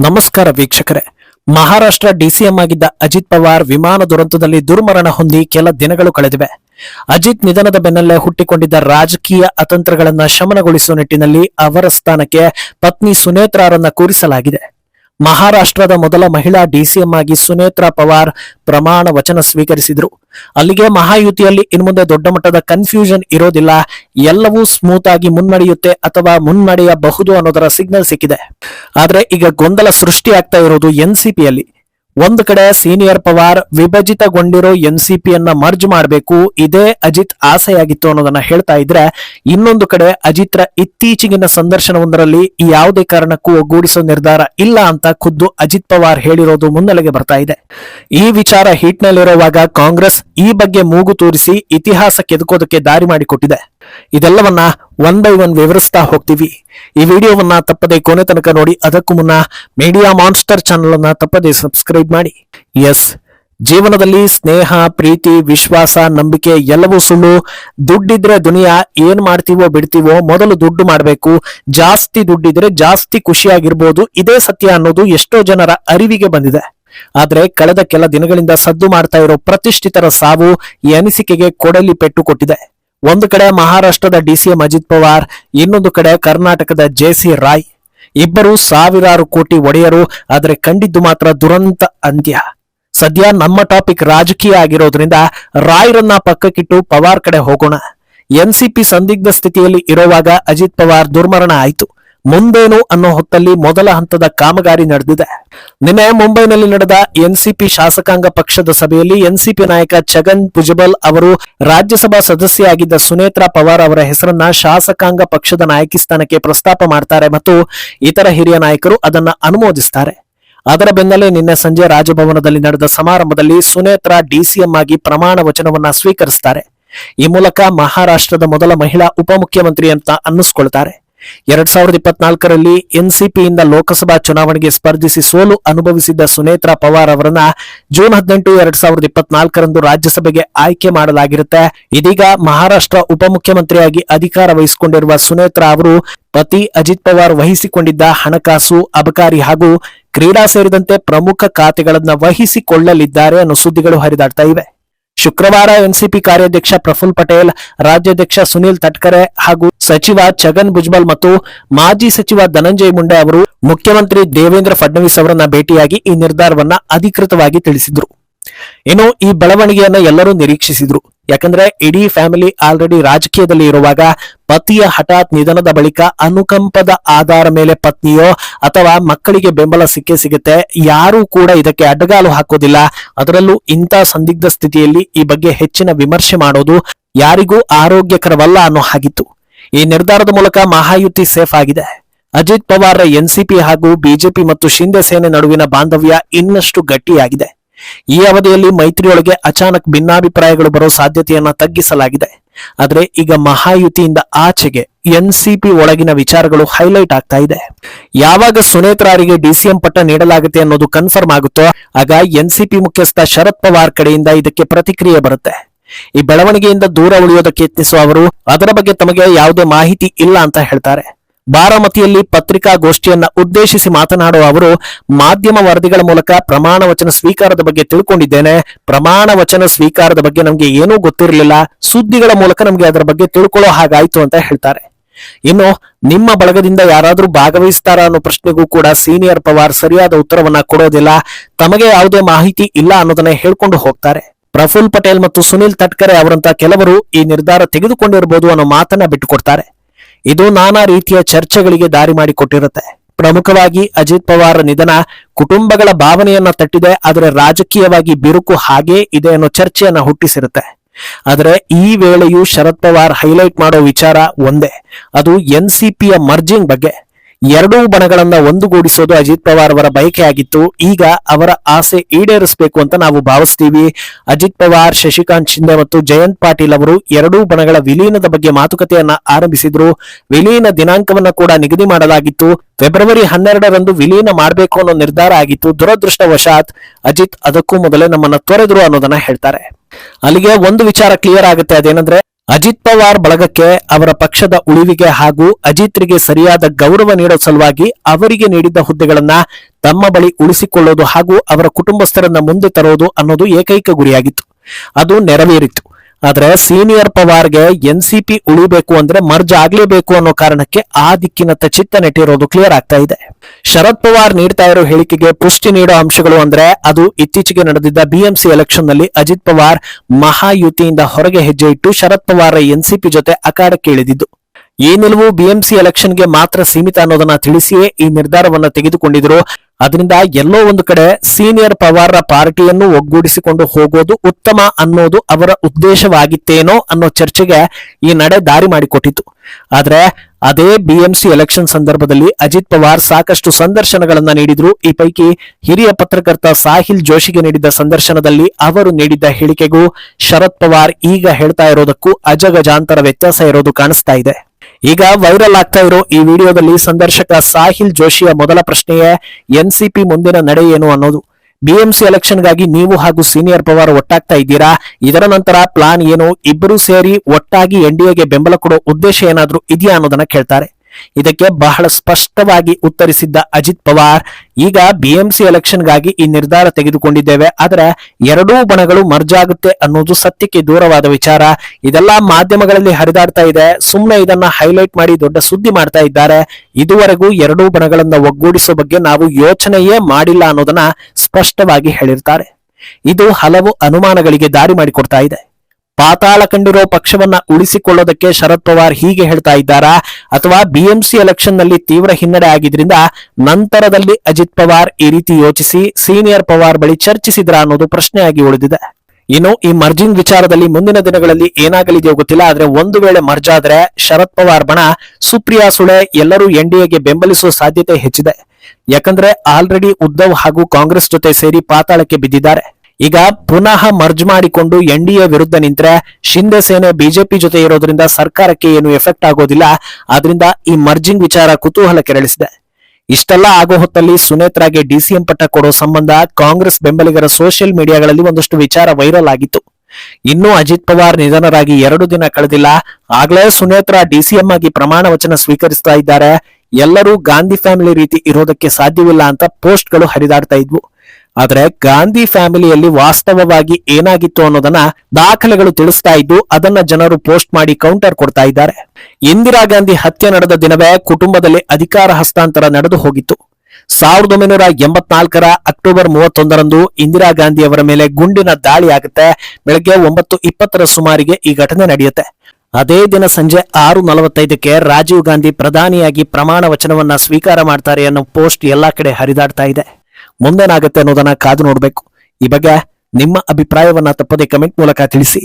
ನಮಸ್ಕಾರ ವೀಕ್ಷಕರೇ. ಮಹಾರಾಷ್ಟ್ರ ಡಿಸಿಎಂ ಆಗಿದ್ದ ಅಜಿತ್ ಪವಾರ್ ವಿಮಾನ ದುರಂತದಲ್ಲಿ ದುರ್ಮರಣ ಹೊಂದಿ ಕೆಲ ದಿನಗಳು ಕಳೆದಿವೆ. ಅಜಿತ್ ನಿಧನದ ಬೆನ್ನಲ್ಲೇ ಹುಟ್ಟಿಕೊಂಡಿದ್ದ ರಾಜಕೀಯ ಅತಂತ್ರಗಳನ್ನು ಶಮನಗೊಳಿಸುವ ನಿಟ್ಟಿನಲ್ಲಿ ಅವರ ಸ್ಥಾನಕ್ಕೆ ಪತ್ನಿ ಸುನೇತ್ರಾರನ್ನ ಕೂರಿಸಲಾಗಿದೆ. ಮಹಾರಾಷ್ಟ್ರದ ಮೊದಲ ಮಹಿಳಾ ಡಿಸಿಎಂ ಆಗಿ ಸುನೇತ್ರಾ ಪವಾರ್ ಪ್ರಮಾಣ ವಚನ ಸ್ವೀಕರಿಸಿದ್ರು. ಅಲ್ಲಿಗೆ ಮಹಾಯುತಿಯಲ್ಲಿ ಇನ್ಮುಂದೆ ದೊಡ್ಡ ಮಟ್ಟದ ಕನ್ಫ್ಯೂಷನ್ ಇರೋದಿಲ್ಲ. ಎಲ್ಲವೂ ಸ್ಮೂತ್ ಆಗಿ ಮುನ್ನಡೆಯುತ್ತೆ ಅಥವಾ ಮುನ್ನಡೆಯಬಹುದು ಅನ್ನೋದರ ಸಿಗ್ನಲ್ ಸಿಕ್ಕಿದೆ. ಆದರೆ ಈಗ ಗೊಂದಲ ಸೃಷ್ಟಿಯಾಗ್ತಾ ಇರೋದು ಎನ್ಸಿಪಿಯಲ್ಲಿ ಒಂದು ಕಡೆ ಸೀನಿಯರ್ ಪವಾರ್ ವಿಭಜಿತಗೊಂಡಿರೋ ಎನ್ಸಿಪಿಯನ್ನ ಮರ್ಜ್ ಮಾಡಬೇಕು, ಇದೇ ಅಜಿತ್ ಆಸೆಯಾಗಿತ್ತು ಅನ್ನೋದನ್ನ ಹೇಳ್ತಾ ಇದ್ರೆ, ಇನ್ನೊಂದು ಕಡೆ ಅಜಿತ್ರ ಇತ್ತೀಚೆಗಿನ ಸಂದರ್ಶನವೊಂದರಲ್ಲಿ ಯಾವುದೇ ಕಾರಣಕ್ಕೂ ಒಗ್ಗೂಡಿಸೋ ನಿರ್ಧಾರ ಇಲ್ಲ ಅಂತ ಖುದ್ದು ಅಜಿತ್ ಪವಾರ್ ಹೇಳಿರೋದು ಮುನ್ನೆಲೆಗೆ ಬರ್ತಾ ಇದೆ. ಈ ವಿಚಾರ ಹೀಟ್ನಲ್ಲಿರುವಾಗ ಕಾಂಗ್ರೆಸ್ ಈ ಬಗ್ಗೆ ಮೂಗು ತೂರಿಸಿ ಇತಿಹಾಸ ಕೆದಕೋದಕ್ಕೆ ದಾರಿ ಮಾಡಿಕೊಟ್ಟಿದೆ. ಇದೆಲ್ಲವನ್ನ ಒನ್ ಬೈ ಒನ್ ವಿವರಿಸ್ತಾ ಹೋಗ್ತೀವಿ. ಈ ವಿಡಿಯೋವನ್ನ ತಪ್ಪದೆ ಕೊನೆ ತನಕ ನೋಡಿ, ಅದಕ್ಕೂ ಮುನ್ನ ಮೀಡಿಯಾ ಮಾನ್ಸ್ಟರ್ ಚಾನಲ್ ಅನ್ನ ತಪ್ಪದೆ ಸಬ್ಸ್ಕ್ರೈಬ್ ಮಾಡಿ. ಎಸ್ ಜೀವನದಲ್ಲಿ ಸ್ನೇಹ, ಪ್ರೀತಿ, ವಿಶ್ವಾಸ, ನಂಬಿಕೆ ಎಲ್ಲವೂ ಸುಳ್ಳು. ದುಡ್ಡಿದ್ರೆ ದುನಿಯಾ ಏನ್ ಮಾಡ್ತೀವೋ ಬಿಡ್ತೀವೋ ಮೊದಲು ದುಡ್ಡು ಮಾಡಬೇಕು. ಜಾಸ್ತಿ ದುಡ್ಡಿದ್ರೆ ಜಾಸ್ತಿ ಖುಷಿಯಾಗಿರ್ಬೋದು. ಇದೇ ಸತ್ಯ ಅನ್ನೋದು ಎಷ್ಟೋ ಜನರ ಅರಿವಿಗೆ ಬಂದಿದೆ. ಆದ್ರೆ ಕಳೆದ ಕೆಲ ದಿನಗಳಿಂದ ಸದ್ದು ಮಾಡ್ತಾ ಇರೋ ಪ್ರತಿಷ್ಠಿತರ ಸಾವು ಈ ಅನಿಸಿಕೆಗೆ ಕೊಡಲಿ ಪೆಟ್ಟು ಕೊಟ್ಟಿದೆ. ಒಂದು ಕಡೆ ಮಹಾರಾಷ್ಟ್ರದ ಡಿಸಿಎಂ ಅಜಿತ್ ಪವಾರ್, ಇನ್ನೊಂದು ಕಡೆ ಕರ್ನಾಟಕದ ಜೆಸಿ ರಾಯ್. ಇಬ್ಬರು ಸಾವಿರಾರು ಕೋಟಿ ಒಡೆಯರು, ಆದರೆ ಕಂಡಿದ್ದು ಮಾತ್ರ ದುರಂತ ಅಂತ್ಯ. ಸದ್ಯ ನಮ್ಮ ಟಾಪಿಕ್ ರಾಜಕೀಯ ಆಗಿರೋದ್ರಿಂದ ರಾಯ್ರನ್ನ ಪಕ್ಕಕ್ಕಿಟ್ಟು ಪವಾರ್ ಕಡೆ ಹೋಗೋಣ. ಎನ್ಸಿಪಿ ಸಂದಿಗ್ಧ ಸ್ಥಿತಿಯಲ್ಲಿ ಇರುವಾಗ ಅಜಿತ್ ಪವಾರ್ ದುರ್ಮರಣ ಆಯಿತು. ಮುಂದೇನು ಅನ್ನೋ ಹೊತ್ತಲ್ಲಿ ಮೊದಲ ಹಂತದ ಕಾಮಗಾರಿ ನಡೆದಿದೆ. ನಿನ್ನೆ ಮುಂಬೈನಲ್ಲಿ ನಡೆದ ಎನ್ಸಿಪಿ ಶಾಸಕಾಂಗ ಪಕ್ಷದ ಸಭೆಯಲ್ಲಿ ಎನ್ಸಿಪಿ ನಾಯಕ ಛಗನ್ ಭುಜಬಲ್ ಅವರು ರಾಜ್ಯಸಭಾ ಸದಸ್ಯೆಯಾಗಿದ್ದ ಸುನೇತ್ರಾ ಪವಾರ್ ಅವರ ಹೆಸರನ್ನ ಶಾಸಕಾಂಗ ಪಕ್ಷದ ನಾಯಕಿ ಸ್ಥಾನಕ್ಕೆ ಪ್ರಸ್ತಾಪ ಮಾಡ್ತಾರೆ ಮತ್ತು ಇತರ ಹಿರಿಯ ನಾಯಕರು ಅದನ್ನ ಅನುಮೋದಿಸ್ತಾರೆ. ಅದರ ಬೆನ್ನಲ್ಲೇ ನಿನ್ನೆ ಸಂಜೆ ರಾಜಭವನದಲ್ಲಿ ನಡೆದ ಸಮಾರಂಭದಲ್ಲಿ ಸುನೇತ್ರಾ ಡಿಸಿಎಂ ಆಗಿ ಪ್ರಮಾಣ ವಚನವನ್ನ ಸ್ವೀಕರಿಸ್ತಾರೆ. ಈ ಮೂಲಕ ಮಹಾರಾಷ್ಟ್ರದ ಮೊದಲ ಮಹಿಳಾ ಉಪಮುಖ್ಯಮಂತ್ರಿ ಅಂತ ಅನ್ನಿಸ್ಕೊಳ್ತಾರೆ. ಎರಡ್ ಸಾವಿರದ ಇಪ್ಪತ್ನಾಲ್ಕರಲ್ಲಿ ಎನ್ಸಿಪಿಯಿಂದ ಲೋಕಸಭಾ ಚುನಾವಣೆಗೆ ಸ್ಪರ್ಧಿಸಿ ಸೋಲು ಅನುಭವಿಸಿದ್ದ ಸುನೇತ್ರಾ ಪವಾರ್ ಅವರನ್ನ ಜೂನ್ ಹದಿನೆಂಟು ಎರಡ್ ಸಾವಿರದ ಇಪ್ಪತ್ನಾಲ್ಕರಂದು ರಾಜ್ಯಸಭೆಗೆ ಆಯ್ಕೆ ಮಾಡಲಾಗಿರುತ್ತೆ. ಇದೀಗ ಮಹಾರಾಷ್ಟ್ರ ಉಪಮುಖ್ಯಮಂತ್ರಿಯಾಗಿ ಅಧಿಕಾರ ವಹಿಸಿಕೊಂಡಿರುವ ಸುನೇತ್ರಾ ಅವರು ಪತಿ ಅಜಿತ್ ಪವಾರ್ ವಹಿಸಿಕೊಂಡಿದ್ದ ಹಣಕಾಸು, ಅಬಕಾರಿ ಹಾಗೂ ಕ್ರೀಡಾ ಸೇರಿದಂತೆ ಪ್ರಮುಖ ಖಾತೆಗಳನ್ನು ವಹಿಸಿಕೊಳ್ಳಲಿದ್ದಾರೆ ಅನ್ನೋ ಸುದ್ದಿಗಳು ಹರಿದಾಡ್ತಾ ಇವೆ. ಶುಕ್ರವಾರ ಎನ್ಸಿಪಿ ಕಾರ್ಯಾಧ್ಯಕ್ಷ ಪ್ರಫುಲ್ ಪಟೇಲ್, ರಾಜ್ಯಾಧ್ಯಕ್ಷ ಸುನಿಲ್ ತಟ್ಕರೆ ಹಾಗೂ ಸಚಿವ ಛಗನ್ ಭುಜ್ಬಲ್ ಮತ್ತು ಮಾಜಿ ಸಚಿವ ಧನಂಜಯ ಮುಂಡೆ ಅವರು ಮುಖ್ಯಮಂತ್ರಿ ದೇವೇಂದ್ರ ಫಡ್ನವೀಸ್ ಅವರನ್ನ ಭೇಟಿಯಾಗಿ ಈ ನಿರ್ಧಾರವನ್ನ ಅಧಿಕೃತವಾಗಿ ತಿಳಿಸಿದ್ರು. ಇನ್ನು ಈ ಬೆಳವಣಿಗೆಯನ್ನ ಎಲ್ಲರೂ ನಿರೀಕ್ಷಿಸಿದ್ರು. ಯಾಕಂದ್ರೆ ಇಡೀ ಫ್ಯಾಮಿಲಿ ಆಲ್ರೆಡಿ ರಾಜಕೀಯದಲ್ಲಿ ಇರುವಾಗ ಪತಿಯ ಹಠಾತ್ ನಿಧನದ ಬಳಿಕ ಅನುಕಂಪದ ಆಧಾರ ಮೇಲೆ ಪತ್ನಿಯೋ ಅಥವಾ ಮಕ್ಕಳಿಗೆ ಬೆಂಬಲ ಸಿಕ್ಕೇ ಸಿಗುತ್ತೆ. ಯಾರೂ ಕೂಡ ಇದಕ್ಕೆ ಅಡ್ಡಗಾಲು ಹಾಕೋದಿಲ್ಲ. ಅದರಲ್ಲೂ ಇಂಥ ಸಂದಿಗ್ಧ ಸ್ಥಿತಿಯಲ್ಲಿ ಈ ಬಗ್ಗೆ ಹೆಚ್ಚಿನ ವಿಮರ್ಶೆ ಮಾಡೋದು ಯಾರಿಗೂ ಆರೋಗ್ಯಕರವಲ್ಲ ಅನ್ನೋ ಹಾಗಿತ್ತು. ಈ ನಿರ್ಧಾರದ ಮೂಲಕ ಮಹಾಯುತಿ ಸೇಫ್ ಆಗಿದೆ. ಅಜಿತ್ ಪವಾರ್, ಎನ್ಸಿಪಿ ಹಾಗೂ ಬಿಜೆಪಿ ಮತ್ತು ಶಿಂದೆ ಸೇನೆ ನಡುವಿನ ಬಾಂಧವ್ಯ ಇನ್ನಷ್ಟು ಗಟ್ಟಿಯಾಗಿದೆ. ಈ ಅವಧಿಯಲ್ಲಿ ಮೈತ್ರಿಯೊಳಗೆ ಅಚಾನಕ್ ಭಿನ್ನಾಭಿಪ್ರಾಯಗಳು ಬರೋ ಸಾಧ್ಯತೆಯನ್ನ ತಗ್ಗಿಸಲಾಗಿದೆ. ಆದರೆ ಈಗ ಮಹಾಯುತಿಯಿಂದ ಆಚೆಗೆ ಎನ್ಸಿಪಿ ಒಳಗಿನ ವಿಚಾರಗಳು ಹೈಲೈಟ್ ಆಗ್ತಾ ಇದೆ. ಯಾವಾಗ ಸುನೇತ್ರಾರಿಗೆ ಡಿಸಿಎಂ ಪಟ್ಟ ನೀಡಲಾಗುತ್ತೆ ಅನ್ನೋದು ಕನ್ಫರ್ಮ್ ಆಗುತ್ತೋ, ಆಗ ಎನ್ಸಿಪಿ ಮುಖ್ಯಸ್ಥ ಶರದ್ ಪವಾರ್ ಕಡೆಯಿಂದ ಇದಕ್ಕೆ ಪ್ರತಿಕ್ರಿಯೆ ಬರುತ್ತೆ. ಈ ಬೆಳವಣಿಗೆಯಿಂದ ದೂರ ಉಳಿಯೋದಕ್ಕೆ ಯತ್ನಿಸುವ ಅವರು ಅದರ ಬಗ್ಗೆ ತಮಗೆ ಯಾವುದೇ ಮಾಹಿತಿ ಇಲ್ಲ ಅಂತ ಹೇಳ್ತಾರೆ. ಬಾರಾಮತಿಯಲ್ಲಿ ಪತ್ರಿಕಾಗೋಷ್ಠಿಯನ್ನ ಉದ್ದೇಶಿಸಿ ಮಾತನಾಡುವ ಅವರು, ಮಾಧ್ಯಮ ವರದಿಗಳ ಮೂಲಕ ಪ್ರಮಾಣ ವಚನ ಸ್ವೀಕಾರದ ಬಗ್ಗೆ ತಿಳ್ಕೊಂಡಿದ್ದೇನೆ. ಪ್ರಮಾಣ ವಚನ ಸ್ವೀಕಾರದ ಬಗ್ಗೆ ನಮಗೆ ಏನೂ ಗೊತ್ತಿರಲಿಲ್ಲ. ಸುದ್ದಿಗಳ ಮೂಲಕ ನಮಗೆ ಅದರ ಬಗ್ಗೆ ತಿಳ್ಕೊಳ್ಳೋ ಹಾಗಾಯ್ತು ಅಂತ ಹೇಳ್ತಾರೆ. ಇನ್ನು, ನಿಮ್ಮ ಬಳಗದಿಂದ ಯಾರಾದರೂ ಭಾಗವಹಿಸ್ತಾರ ಅನ್ನೋ ಪ್ರಶ್ನೆಗೂ ಕೂಡ ಸೀನಿಯರ್ ಪವಾರ್ ಸರಿಯಾದ ಉತ್ತರವನ್ನ ಕೊಡೋದಿಲ್ಲ. ತಮಗೆ ಯಾವುದೇ ಮಾಹಿತಿ ಇಲ್ಲ ಅನ್ನೋದನ್ನ ಹೇಳ್ಕೊಂಡು ಹೋಗ್ತಾರೆ. ಪ್ರಫುಲ್ ಪಟೇಲ್ ಮತ್ತು ಸುನಿಲ್ ತಟ್ಕರೆ ಅವರಂತ ಕೆಲವರು ಈ ನಿರ್ಧಾರ ತೆಗೆದುಕೊಂಡಿರಬಹುದು ಅನ್ನೋ ಮಾತನ್ನ ಬಿಟ್ಟುಕೊಡ್ತಾರೆ. ಇದು ನಾನಾ ರೀತಿಯ ಚರ್ಚೆಗಳಿಗೆ ದಾರಿ ಮಾಡಿಕೊಟ್ಟಿರುತ್ತೆ. ಪ್ರಮುಖವಾಗಿ ಅಜಿತ್ ಪವಾರ್ ನಿಧನ ಕುಟುಂಬಗಳ ಭಾವನೆಯನ್ನ ತಟ್ಟಿದೆ, ಆದರೆ ರಾಜಕೀಯವಾಗಿ ಬಿರುಕು ಹಾಗೇ ಇದೆ ಅನ್ನೋ ಚರ್ಚೆಯನ್ನ ಹುಟ್ಟಿಸಿರುತ್ತೆ. ಆದರೆ ಈ ವೇಳೆಯೂ ಶರದ್ ಪವಾರ್ ಹೈಲೈಟ್ ಮಾಡೋ ವಿಚಾರ ಒಂದೇ. ಅದು ಎನ್ಸಿಪಿಯ ಮರ್ಜಿಂಗ್ ಬಗ್ಗೆ. ಎರಡೂ ಬಣಗಳನ್ನ ಒಂದುಗೂಡಿಸೋದು ಅಜಿತ್ ಪವಾರ್ ಅವರ ಬಯಕೆ ಆಗಿತ್ತು. ಈಗ ಅವರ ಆಸೆ ಈಡೇರಿಸಬೇಕು ಅಂತ ನಾವು ಭಾವಿಸ್ತೀವಿ. ಅಜಿತ್ ಪವಾರ್, ಶಶಿಕಾಂತ್ ಶಿಂದೆ ಮತ್ತು ಜಯಂತ್ ಪಾಟೀಲ್ ಅವರು ಎರಡೂ ಬಣಗಳ ವಿಲೀನದ ಬಗ್ಗೆ ಮಾತುಕತೆಯನ್ನ ಆರಂಭಿಸಿದ್ರು. ವಿಲೀನ ದಿನಾಂಕವನ್ನ ಕೂಡ ನಿಗದಿ ಮಾಡಲಾಗಿತ್ತು. ಫೆಬ್ರವರಿ ಹನ್ನೆರಡರಂದು ವಿಲೀನ ಮಾಡಬೇಕು ಅನ್ನೋ ನಿರ್ಧಾರ ಆಗಿತ್ತು. ದುರದೃಷ್ಟವಶಾತ್ ಅಜಿತ್ ಅದಕ್ಕೂ ಮೊದಲೇ ನಮ್ಮನ್ನ ತೊರೆದ್ರು ಅನ್ನೋದನ್ನ ಹೇಳ್ತಾರೆ. ಅಲ್ಲಿಗೆ ಒಂದು ವಿಚಾರ ಕ್ಲಿಯರ್ ಆಗುತ್ತೆ ಅದೇನಂದ್ರೆ ಅಜಿತ್ ಪವಾರ್ ಬಳಗಕ್ಕೆ ಅವರ ಪಕ್ಷದ ಉಳಿವಿಗೆ ಹಾಗೂ ಅಜಿತ್ರಿಗೆ ಸರಿಯಾದ ಗೌರವ ನೀಡೋ ಸಲುವಾಗಿ ಅವರಿಗೆ ನೀಡಿದ್ದ ಹುದ್ದೆಗಳನ್ನ ತಮ್ಮ ಬಳಿ ಉಳಿಸಿಕೊಳ್ಳೋದು ಹಾಗೂ ಅವರ ಕುಟುಂಬಸ್ಥರನ್ನ ಮುಂದೆ ತರೋದು ಅನ್ನೋದು ಏಕೈಕ ಗುರಿಯಾಗಿತ್ತು. ಅದು ನೆರವೇರಿತು. ಆದ್ರೆ ಸೀನಿಯರ್ ಪವಾರ್ಗೆ ಎನ್ಸಿಪಿ ಉಳಿಬೇಕು ಅಂದ್ರೆ ಮರ್ಜ್ ಆಗ್ಲೇಬೇಕು ಅನ್ನೋ ಕಾರಣಕ್ಕೆ ಆ ದಿಕ್ಕಿನತ್ತ ಚಿತ್ತ ನೆಟ್ಟಿರೋದು ಕ್ಲಿಯರ್ ಆಗ್ತಾ ಇದೆ. ಶರದ್ ಪವಾರ್ ನೀಡ್ತಾ ಇರೋ ಹೇಳಿಕೆಗೆ ಪುಷ್ಟಿ ನೀಡೋ ಅಂಶಗಳು ಅಂದ್ರೆ ಅದು ಇತ್ತೀಚೆಗೆ ನಡೆದಿದ್ದ ಬಿಎಂಸಿ ಎಲೆಕ್ಷನ್ನಲ್ಲಿ ಅಜಿತ್ ಪವಾರ್ ಮಹಾಯುತಿಯಿಂದ ಹೊರಗೆ ಹೆಜ್ಜೆ ಇಟ್ಟು ಶರದ್ ಪವಾರ್ ಎನ್ಸಿಪಿ ಜೊತೆ ಅಖಾಡಕ್ಕೆ ಇಳಿದಿದ್ದು ಈ ನಿಲುವು ಬಿಎಂಸಿ ಎಲೆಕ್ಷನ್ಗೆ ಮಾತ್ರ ಸೀಮಿತ ಅನ್ನೋದನ್ನ ತಿಳಿಸಿಯೇ ಈ ನಿರ್ಧಾರವನ್ನ ತೆಗೆದುಕೊಂಡಿದ್ರು. ಅದರಿಂದ ಎಲ್ಲೋ ಒಂದು ಕಡೆ ಸೀನಿಯರ್ ಪವಾರ್ ಪಾರ್ಟಿಯನ್ನು ಒಗ್ಗೂಡಿಸಿಕೊಂಡು ಹೋಗೋದು ಉತ್ತಮ ಅನ್ನೋದು ಅವರ ಉದ್ದೇಶವಾಗಿತ್ತೇನೋ ಅನ್ನೋ ಚರ್ಚೆಗೆ ಈ ನಡೆ ದಾರಿ ಮಾಡಿಕೊಟ್ಟಿತ್ತು. ಆದ್ರೆ ಅದೇ ಬಿಎಂಸಿ ಎಲೆಕ್ಷನ್ ಸಂದರ್ಭದಲ್ಲಿ ಅಜಿತ್ ಪವಾರ್ ಸಾಕಷ್ಟು ಸಂದರ್ಶನಗಳನ್ನ ನೀಡಿದ್ರು. ಈ ಪೈಕಿ ಹಿರಿಯ ಪತ್ರಕರ್ತ ಸಾಹಿಲ್ ಜೋಶಿಗೆ ನೀಡಿದ್ದ ಸಂದರ್ಶನದಲ್ಲಿ ಅವರು ನೀಡಿದ್ದ ಹೇಳಿಕೆಗೂ ಶರದ್ ಪವಾರ್ ಈಗ ಹೇಳ್ತಾ ಇರೋದಕ್ಕೂ ಅಜಗಜಾಂತರ ವ್ಯತ್ಯಾಸ ಇರೋದು ಕಾಣಿಸ್ತಾ ಇದೆ. ಈಗ ವೈರಲ್ ಆಗ್ತಾ ಇರೋ ಈ ವಿಡಿಯೋದಲ್ಲಿ ಸಂದರ್ಶಕ ಸಾಹಿಲ್ ಜೋಶಿಯ ಮೊದಲ ಪ್ರಶ್ನೆಯೇ ಎನ್ಸಿಪಿ ಮುಂದಿನ ನಡೆ ಏನು ಅನ್ನೋದು. ಬಿಎಂಸಿ ಎಲೆಕ್ಷನ್ಗಾಗಿ ನೀವು ಹಾಗೂ ಸೀನಿಯರ್ ಪವಾರ್ ಒಟ್ಟಾಗ್ತಾ ಇದ್ದೀರಾ? ಇದರ ನಂತರ ಪ್ಲಾನ್ ಏನು? ಇಬ್ಬರು ಸೇರಿ ಒಟ್ಟಾಗಿ ಎನ್ಡಿಎಗೆ ಬೆಂಬಲ ಕೊಡೋ ಉದ್ದೇಶ ಏನಾದರೂ ಇದೆಯಾ ಅನ್ನೋದನ್ನ ಕೇಳ್ತಾರೆ. ಇದಕ್ಕೆ ಬಹಳ ಸ್ಪಷ್ಟವಾಗಿ ಉತ್ತರಿಸಿದ್ದ ಅಜಿತ್ ಪವಾರ್, ಈಗ ಬಿಎಂಸಿ ಎಲೆಕ್ಷನ್ಗಾಗಿ ಈ ನಿರ್ಧಾರ ತೆಗೆದುಕೊಂಡಿದ್ದೇವೆ, ಆದರೆ ಎರಡೂ ಬಣಗಳು ಮರ್ಜ್ ಆಗುತ್ತೆ ಅನ್ನೋದು ಸತ್ಯಕ್ಕೆ ದೂರವಾದ ವಿಚಾರ. ಇದೆಲ್ಲ ಮಾಧ್ಯಮಗಳಲ್ಲಿ ಹರಿದಾಡ್ತಾ ಇದೆ. ಸುಮ್ಮನೆ ಇದನ್ನ ಹೈಲೈಟ್ ಮಾಡಿ ದೊಡ್ಡ ಸುದ್ದಿ ಮಾಡ್ತಾ ಇದ್ದಾರೆ. ಇದುವರೆಗೂ ಎರಡೂ ಬಣಗಳನ್ನ ಒಗ್ಗೂಡಿಸೋ ಬಗ್ಗೆ ನಾವು ಯೋಚನೆಯೇ ಮಾಡಿಲ್ಲ ಅನ್ನೋದನ್ನ ಸ್ಪಷ್ಟವಾಗಿ ಹೇಳಿರ್ತಾರೆ. ಇದು ಹಲವು ಅನುಮಾನಗಳಿಗೆ ದಾರಿ ಮಾಡಿಕೊಡ್ತಾ ಇದೆ. ಪಾತಾಳ ಕಂಡಿರೋ ಪಕ್ಷವನ್ನ ಉಳಿಸಿಕೊಳ್ಳೋದಕ್ಕೆ ಶರದ್ ಪವಾರ್ ಹೀಗೆ ಹೇಳ್ತಾ ಇದ್ದಾರಾ? ಅಥವಾ ಬಿಎಂಸಿ ಎಲೆಕ್ಷನ್ನಲ್ಲಿ ತೀವ್ರ ಹಿನ್ನಡೆ ಆಗಿದ್ರಿಂದ ನಂತರದಲ್ಲಿ ಅಜಿತ್ ಪವಾರ್ ಈ ರೀತಿ ಯೋಚಿಸಿ ಸೀನಿಯರ್ ಪವಾರ್ ಬಳಿ ಚರ್ಚಿಸಿದ್ರ ಅನ್ನೋದು ಪ್ರಶ್ನೆಯಾಗಿ ಉಳಿದಿದೆ. ಇನ್ನು ಈ ಮರ್ಜಿಂಗ್ ವಿಚಾರದಲ್ಲಿ ಮುಂದಿನ ದಿನಗಳಲ್ಲಿ ಏನಾಗಲಿದೆಯೋ ಗೊತ್ತಿಲ್ಲ, ಆದ್ರೆ ಒಂದು ವೇಳೆ ಮರ್ಜ್ ಆದ್ರೆ ಶರದ್ ಪವಾರ್ ಬಣ ಸುಪ್ರಿಯಾ ಸುಳೆ ಎಲ್ಲರೂ ಎನ್ಡಿಎಗೆ ಬೆಂಬಲಿಸುವ ಸಾಧ್ಯತೆ ಹೆಚ್ಚಿದೆ. ಯಾಕಂದ್ರೆ ಆಲ್ರೆಡಿ ಉದ್ದವ್ ಹಾಗೂ ಕಾಂಗ್ರೆಸ್ ಜೊತೆ ಸೇರಿ ಪಾತಾಳಕ್ಕೆ ಬಿದ್ದಿದ್ದಾರೆ. ಈಗ ಪುನಃ ಮರ್ಜ್ ಮಾಡಿಕೊಂಡು ಎನ್ ಡಿ ಎ ವಿರುದ್ಧ ನಿಂತ್ರೆ ಶಿಂದೆ ಸೇನೆ ಬಿಜೆಪಿ ಜೊತೆ ಇರೋದ್ರಿಂದ ಸರ್ಕಾರಕ್ಕೆ ಏನು ಎಫೆಕ್ಟ್ ಆಗೋದಿಲ್ಲ. ಆದ್ರಿಂದ ಈ ಮರ್ಜಿಂಗ್ ವಿಚಾರ ಕುತೂಹಲ ಕೆರಳಿಸಿದೆ. ಇಷ್ಟೆಲ್ಲ ಆಗೋ ಹೊತ್ತಲ್ಲಿ ಸುನೇತ್ರಾಗೆ ಡಿಸಿಎಂ ಪಟ್ಟ ಕೊಡೋ ಸಂಬಂಧ ಕಾಂಗ್ರೆಸ್ ಬೆಂಬಲಿಗರ ಸೋಷಿಯಲ್ ಮೀಡಿಯಾಗಳಲ್ಲಿ ಒಂದಷ್ಟು ವಿಚಾರ ವೈರಲ್ ಆಗಿತ್ತು. ಇನ್ನೂ ಅಜಿತ್ ಪವಾರ್ ನಿಧನರಾಗಿ ಎರಡು ದಿನ ಕಳೆದಿಲ್ಲ. ಆಗ್ಲೇ ಸುನೇತ್ರಾ ಡಿಸಿಎಂ ಆಗಿ ಪ್ರಮಾಣ ವಚನ ಸ್ವೀಕರಿಸ್ತಾ ಇದ್ದಾರೆ. ಎಲ್ಲರೂ ಗಾಂಧಿ ಫ್ಯಾಮಿಲಿ ರೀತಿ ಇರೋದಕ್ಕೆ ಸಾಧ್ಯವಿಲ್ಲ ಅಂತ ಪೋಸ್ಟ್ಗಳು ಹರಿದಾಡ್ತಾ ಇದ್ವು. ಆದ್ರೆ ಗಾಂಧಿ ಫ್ಯಾಮಿಲಿಯಲ್ಲಿ ವಾಸ್ತವವಾಗಿ ಏನಾಗಿತ್ತು ಅನ್ನೋದನ್ನ ದಾಖಲೆಗಳು ತಿಳಿಸ್ತಾ ಇದ್ದು ಅದನ್ನ ಜನರು ಪೋಸ್ಟ್ ಮಾಡಿ ಕೌಂಟರ್ ಕೊಡ್ತಾ ಇದ್ದಾರೆ. ಇಂದಿರಾ ಗಾಂಧಿ ಹತ್ಯೆ ನಡೆದ ದಿನವೇ ಕುಟುಂಬದಲ್ಲಿ ಅಧಿಕಾರ ಹಸ್ತಾಂತರ ನಡೆದು ಹೋಗಿತ್ತು. ಸಾವಿರದ ಒಂಬೈನೂರ ಎಂಬತ್ನಾಲ್ಕರ ಅಕ್ಟೋಬರ್ ಮೂವತ್ತೊಂದರಂದು ಇಂದಿರಾ ಗಾಂಧಿ ಅವರ ಮೇಲೆ ಗುಂಡಿನ ದಾಳಿ ಆಗುತ್ತೆ. ಬೆಳಗ್ಗೆ ಒಂಬತ್ತು ಇಪ್ಪತ್ತರ ಸುಮಾರಿಗೆ ಈ ಘಟನೆ ನಡೆಯುತ್ತೆ. ಅದೇ ದಿನ ಸಂಜೆ ಆರು ನಲವತ್ತೈದಕ್ಕೆ ರಾಜೀವ್ ಗಾಂಧಿ ಪ್ರಧಾನಿಯಾಗಿ ಪ್ರಮಾಣ ವಚನವನ್ನ ಸ್ವೀಕಾರ ಮಾಡ್ತಾರೆ ಅನ್ನೋ ಪೋಸ್ಟ್ ಎಲ್ಲಾ ಕಡೆ ಹರಿದಾಡ್ತಾ ಇದೆ. ಮುಂದೇನಾಗುತ್ತೆ ಅನ್ನೋದನ್ನ ಕಾದು ನೋಡಬೇಕು. ಈ ಬಗ್ಗೆ ನಿಮ್ಮ ಅಭಿಪ್ರಾಯವನ್ನ ತಪ್ಪದೆ ಕಮೆಂಟ್ ಮೂಲಕ ತಿಳಿಸಿ.